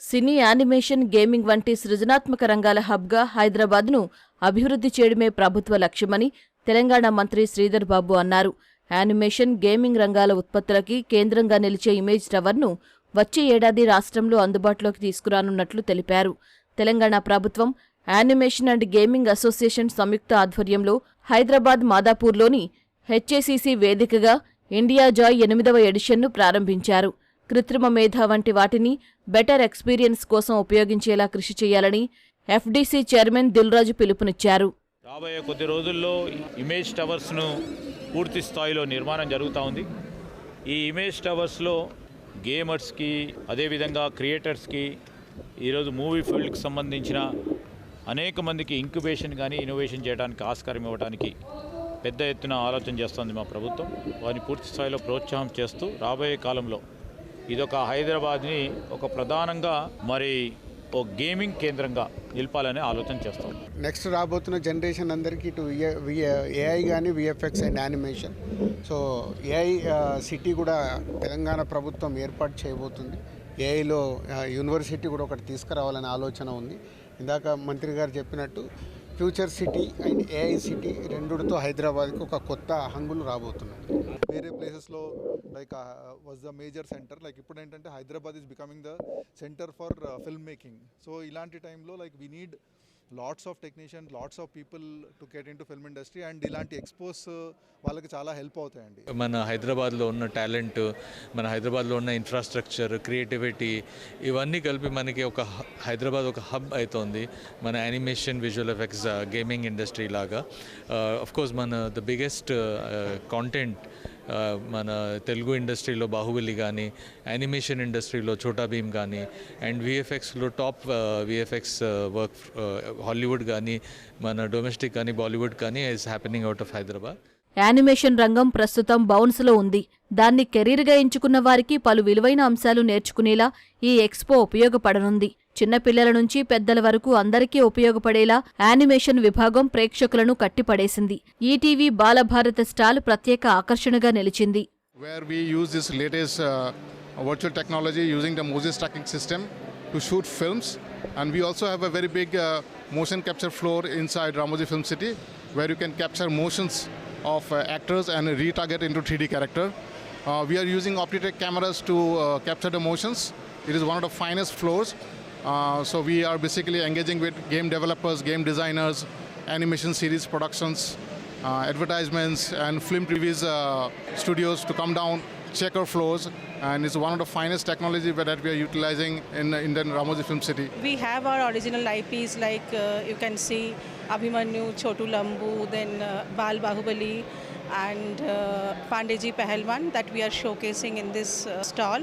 సినీ animation gaming వంటి సృజనాత్మక రంగాల హబ్గా హైదరాబాద్ను అభివృద్ధి చేయడమే ప్రభుత్వ లక్ష్యమని తెలంగాణ మంత్రి శ్రీధర్ బాబు అన్నారు. యానిమేషన్ గేమింగ్ రంగాల ఉత్పత్తులకి కేంద్రంగా నిలిచే ఇమేజ్ టవర్ను వచ్చే ఏడాది రాష్ట్రంలో అందుబాటులోకి తీసుకురానున్నట్లు తెలిపారు. తెలంగాణ ప్రభుత్వం యానిమేషన్ అండ్ గేమింగ్ అసోసియేషన్ సంయుక్త ఆధ్వర్యంలో హైదరాబాద్ మాదాపూర్లోని హెచ్ఏసీసీ వేదికగా ఇండియా జాయ్ ఎనిమిదవ ఎడిషన్ను ప్రారంభించారు. కృత్రిమ మేధ వంటి వాటిని బెటర్ ఎక్స్పీరియన్స్ కోసం ఉపయోగించేలా కృషి చేయాలని ఎఫ్డీసీ చైర్మన్ దిల్రాజు పిలుపునిచ్చారు. రాబోయే కొద్ది రోజుల్లో ఇమేజ్ టవర్స్ను పూర్తి స్థాయిలో నిర్మాణం జరుగుతూ ఉంది. ఈ ఇమేజ్ టవర్స్లో గేమర్స్కి అదేవిధంగా క్రియేటర్స్కి ఈరోజు మూవీ ఫీల్డ్కి సంబంధించిన అనేక మందికి ఇంక్యుబేషన్ కానీ ఇన్నోవేషన్ చేయడానికి ఆస్కారం ఇవ్వడానికి పెద్ద ఎత్తున ఆలోచన చేస్తోంది మా ప్రభుత్వం. వారిని పూర్తి స్థాయిలో ప్రోత్సాహం చేస్తూ రాబోయే కాలంలో ఇదొక హైదరాబాద్ని ఒక ప్రధానంగా మరి ఓ గేమింగ్ కేంద్రంగా నిలపాలనే ఆలోచన చేస్తాం. నెక్స్ట్ రాబోతున్న జనరేషన్ అందరికీ ఇటు ఏఐ కానీ VFX and animation. So AI city కూడా తెలంగాణ ప్రభుత్వం ఏర్పాటు చేయబోతుంది. ఏఐలో యూనివర్సిటీ కూడా ఒకటి తీసుకురావాలనే ఆలోచన ఉంది. ఇందాక మంత్రి గారు చెప్పినట్టు future city and AI city రెండుతో హైదరాబాద్కి ఒక కొత్త హంగులు రాబోతున్నాయి. వేరే ప్లేసెస్లో like was the major center like ఇప్పుడు ఏంటంటే Hyderabad is becoming the center for film making so ఇలాంటి టైంలో like we need lots of technician lots of people to get in to film industry and ఇలాంటి expos వాళ్ళకి చాలా help అవుతాయండి. మన హైదరాబాద్లో ఉన్న టాలెంట్ మన హైదరాబాద్లో ఉన్న ఇన్ఫ్రాస్ట్రక్చర్ క్రియేటివిటీ ఇవన్నీ కలిపి మనకి ఒక హైదరాబాద్ ఒక హబ్ అవుతోంది మన animation visual effects gaming industry లాగా. Uh, అఫ్ కోర్స్ మన ద బిగ్గెస్ట్ కాంటెంట్ మన తెలుగు ఇండస్ట్రీలో బాహుబలి కానీ యానిమేషన్ ఇండస్ట్రీలో చోటా భీమ్ కానీ అండ్ విఎఫ్ఎక్స్లో టాప్ విఎఫ్ఎక్స్ వర్క్ హాలీవుడ్ కానీ మన డొమెస్టిక్ కానీ బాలీవుడ్ కానీ is happening out of Hyderabad. Animation రంగం ప్రస్తుతం బౌన్స్లో ఉంది. దాన్ని కెరీర్గా ఎంచుకున్న వారికి పలు విలువైన అంశాలు నేర్చుకునేలా ఈ ఎక్స్పో ఉపయోగపడనుంది. చిన్నపిల్లల నుంచి పెద్దల వరకు అందరికీ ఉపయోగపడేలా యానిమేషన్ విభాగం ప్రేక్షకులను కట్టిపడేసింది ఈటీవీ బాలభారత స్టాల్ ప్రత్యేక ఆకర్షణగా నిలిచింది where we use this latest uh, virtual technology using the Moses tracking system to shoot films. And we also have a very big uh, motion capture floor inside Ramoji Film City where you can capture motions of uh, actors and retarget into 3D character. Uh, we are using Optitech cameras to uh, capture the motions. It is one of the finest floors. Uh, so we are basically engaging with game developers, game designers, animation series productions, uh, advertisements and film previews uh, studios to come down, check our floors, and it's one of the finest technology that we are utilizing in in the Ramoji Film City. We have our original IPs like uh, you can see Abhimanyu, Chotu Lambu, then uh, Bal Bahubali, and uh, Pandeji Pahalwan that we are showcasing in this uh, stall.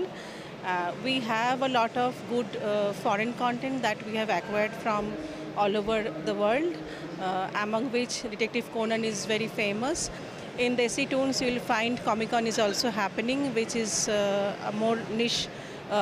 Uh, we have a lot of good uh, foreign content that we have acquired from all over the world, uh, among which Detective Conan is very famous. In Desi Tunes, you will find Comic Con is also happening, which is uh, a more niche uh,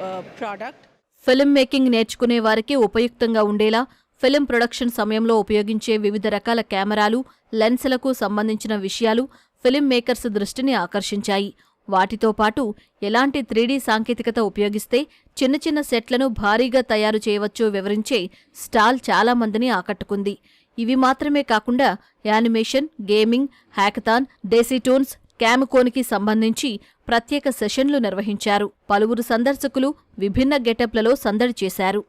uh, product. Film making నేర్చుకునే వారికి ఉపయుక్తంగా ఉండేలా film production సమయంలో ఉపయోగించే వివిధ రకాల కెమెరాలు లెన్సులకు సంబంధించిన విషయాలు ఫిల్మ్ మేకర్స్ దృష్టిని ఆకర్షించాయి వాటితో పాటు ఎలాంటి త్రీడీ సాంకేతికత ఉపయోగిస్తే చిన్న చిన్న సెట్లను భారీగా తయారు చేయవచ్చో వివరించే స్టాల్ చాలామందిని ఆకట్టుకుంది. ఇవి మాత్రమే కాకుండా యానిమేషన్ గేమింగ్ హ్యాకథాన్ డెసిటోన్స్ క్యామ్కోన్కి సంబంధించి ప్రత్యేక సెషన్లు నిర్వహించారు. పలువురు సందర్శకులు విభిన్న గెటప్లలో సందడి చేశారు.